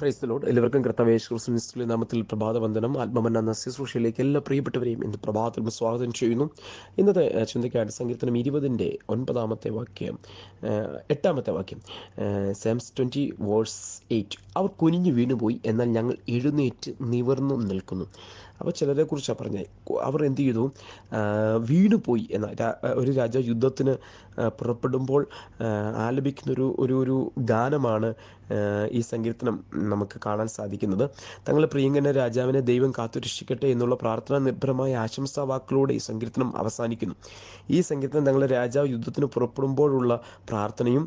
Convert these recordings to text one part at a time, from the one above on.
ക്രൈസ്തലോട് എല്ലാവർക്കും കർത്തവേശ് ക്രിസ്തുവിന്റെ നാമത്തിൽ പ്രഭാത വന്ദനം ആത്മമന്ന എന്ന ശുശ്രൂഷയിലേക്ക് എല്ലാ പ്രിയപ്പെട്ടവരെയും ഇന്ന് പ്രഭാതത്തിൽ സ്വാഗതം ചെയ്യുന്നു. ഇന്നത്തെ ചിന്തയ്ക്കായിട്ട് സങ്കീർത്തനം ഇരുപതിന്റെ ഒൻപതാമത്തെ വാക്യം എട്ടാമത്തെ വാക്യം. സാംസ് ട്വന്റി വേഴ്സ് എയ്റ്റ് അവർ കുനിഞ്ഞു വീണുപോയി എന്നാൽ ഞങ്ങൾ എഴുന്നേറ്റ് നിവർന്നു നിൽക്കുന്നു. അപ്പോൾ ചിലരെക്കുറിച്ചാണ് പറഞ്ഞത്. അവർ എന്ത് ചെയ്തു? വീണുപോയി എന്ന ഒരു രാജ യുദ്ധത്തിന് പുറപ്പെടുമ്പോൾ ആലപിക്കുന്നൊരു ആലപിക്കുന്ന ഒരു ഒരു ഒരു ഗാനമാണ് ഈ സങ്കീർത്തനം നമുക്ക് കാണാൻ സാധിക്കുന്നത്. തങ്ങളുടെ പ്രിയങ്കന രാജാവിനെ ദൈവം കാത്തുരക്ഷിക്കട്ടെ എന്നുള്ള പ്രാർത്ഥന നിർഭരമായ ആശംസാ വാക്കുകളോടെ ഈ സങ്കീർത്തനം അവസാനിക്കുന്നു. ഈ സങ്കീർത്തനം തങ്ങളുടെ രാജാവ് യുദ്ധത്തിന് പുറപ്പെടുമ്പോഴുള്ള പ്രാർത്ഥനയും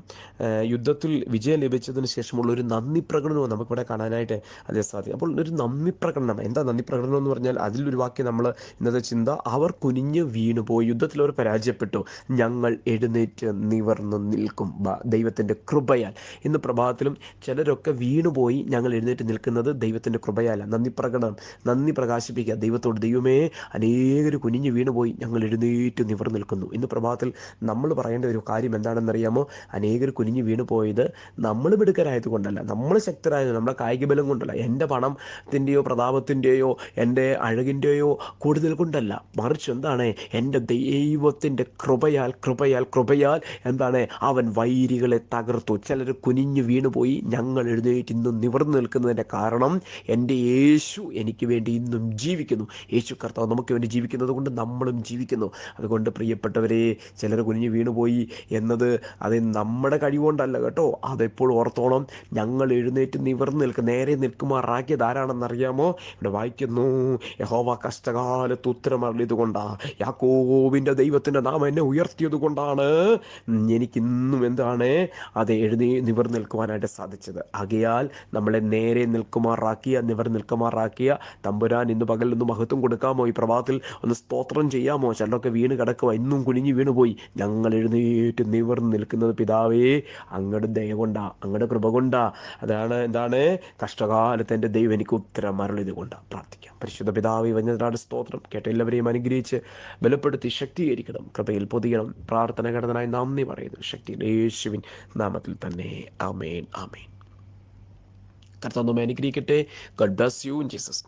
യുദ്ധത്തിൽ വിജയം ലഭിച്ചതിന് ശേഷമുള്ള ഒരു നന്ദി പ്രകടനവും നമുക്കിവിടെ കാണാനായിട്ട് അതേ സാധിക്കും. അപ്പോൾ ഒരു നന്ദി പ്രകടനം എന്താ നന്ദി പ്രകടനം എന്ന് പറഞ്ഞാൽ അതിലൊരു വാക്യം നമ്മൾ ഇന്നത്തെ ചിന്ത അവർ കുനിഞ്ഞ് വീണുപോയി യുദ്ധത്തിൽ അവർ പരാജയപ്പെട്ടു ഞങ്ങൾ എഴുന്നേറ്റ് നിവർന്നു നിൽക്കും ദൈവത്തിന്റെ കൃപയാൽ. ഇന്ന് പ്രഭാതത്തിലും ചിലരൊക്കെ വീണുപോയി ഞങ്ങൾ എഴുന്നേറ്റ് നിൽക്കുന്നത് ദൈവത്തിന്റെ കൃപയാല. നന്ദി പ്രകടനം നന്ദി പ്രകാശിപ്പിക്കുക. ദൈവത്തോട് ദൈവമേ അനേകർ കുനിഞ്ഞു വീണുപോയി. ഞങ്ങൾ എഴുന്നേറ്റ് നിവർ നിൽക്കുന്നു. ഇന്ന് പ്രഭാതത്തിൽ നമ്മൾ പറയേണ്ട ഒരു കാര്യം എന്താണെന്നറിയാമോ? അനേകർ കുനിഞ്ഞു വീണു പോയത് നമ്മൾ മിടുക്കരായത് കൊണ്ടല്ല നമ്മൾ ശക്തരായത് നമ്മുടെ കായിക ബലം കൊണ്ടല്ല. എന്റെ പണത്തിന്റെയോ പ്രതാപത്തിന്റെയോ എന്റെ അഴകിന്റെയോ കൂടുതൽ കൊണ്ടല്ല. മറിച്ച് എന്താണ്? എന്റെ ദൈവത്തിന്റെ കൃപയാൽ കൃപയാൽ കൃപയാൽ എന്താണ്? അവൻ വൈരികളെ തകർത്തു. ചിലർ കുനിഞ്ഞു വീണുപോയി. ഞങ്ങൾ എഴുന്നേറ്റ് ഇന്നും നിവർന്നു നിൽക്കുന്നതിന്റെ കാരണം എന്റെ യേശു എനിക്ക് വേണ്ടി ഇന്നും ജീവിക്കുന്നു. യേശു കർത്താവ് നമുക്ക് വേണ്ടി ജീവിക്കുന്നത് കൊണ്ട് നമ്മളും ജീവിക്കുന്നു. അതുകൊണ്ട് പ്രിയപ്പെട്ടവരെ ചിലർ കുനിഞ്ഞു വീണുപോയി എന്നത് അത് നമ്മുടെ കഴിവുകൊണ്ടല്ല കേട്ടോ. അതെപ്പോഴും ഓർത്തോണം? ഞങ്ങൾ എഴുന്നേറ്റ് നിവർന്നു നിൽക്കും നേരെ നിൽക്കുമാറാക്കിയത് ആരാണെന്നറിയാമോ? ഇവിടെ വായിക്കുന്നു യഹോവ കഷ്ടകാലത്ത് ഉത്തരമറിയത് കൊണ്ടാ യാക്കോവിന്റെ ദൈവത്തിന്റെ നാം എന്നെ ഉയർത്തിയത് കൊണ്ടാണ് എനിക്കിന്നും എന്താണ് അത് എഴുതി നിവർന്നു നിൽക്കുവാനായിട്ട് സാധിച്ചത്. ആകയാൽ നമ്മളെ നേരെ നിൽക്കുമാറാക്കിയ നിവർ നിൽക്കുമാറാക്കിയ തമ്പുരാൻ ഇന്ന് പകൽ ഒന്ന് മഹത്വം കൊടുക്കാമോ? ഈ പ്രഭാതത്തിൽ ഒന്ന് സ്തോത്രം ചെയ്യാമോ? ചിലരൊക്കെ വീണ് കിടക്കുക ഇന്നും കുനിഞ്ഞു വീണുപോയി. ഞങ്ങൾ എഴുന്നേറ്റ് നിവർന്ന് നിൽക്കുന്നത് പിതാവേ അങ്ങടെ ദയ കൊണ്ടാ അങ്ങയുടെ കൃപ കൊണ്ടാ. അതാണ് എന്താണ്? കഷ്ടകാലത്ത് എന്റെ ദൈവം എനിക്ക് ഉത്തരം മരളിത് കൊണ്ടാ. പ്രാർത്ഥിക്കാം. പരിശുദ്ധ പിതാവ് വഞ്ഞതിനാട് സ്തോത്രം. കേട്ട എല്ലാവരെയും അനുഗ്രഹിച്ച് ബലപ്പെടുത്തി ശക്തീകരിക്കണം. കൃപയിൽ പൊതിയണം. പ്രാർത്ഥന ഘടനായി നന്ദി പറയുന്നു. ശക്തി യേശുവിൻ നാമത്തിൽ തന്നെ. ആമേൻ ആമേൻ. കർത്താവ് നമ്മെ അനുഗ്രഹിക്കട്ടെ God bless you in Jesus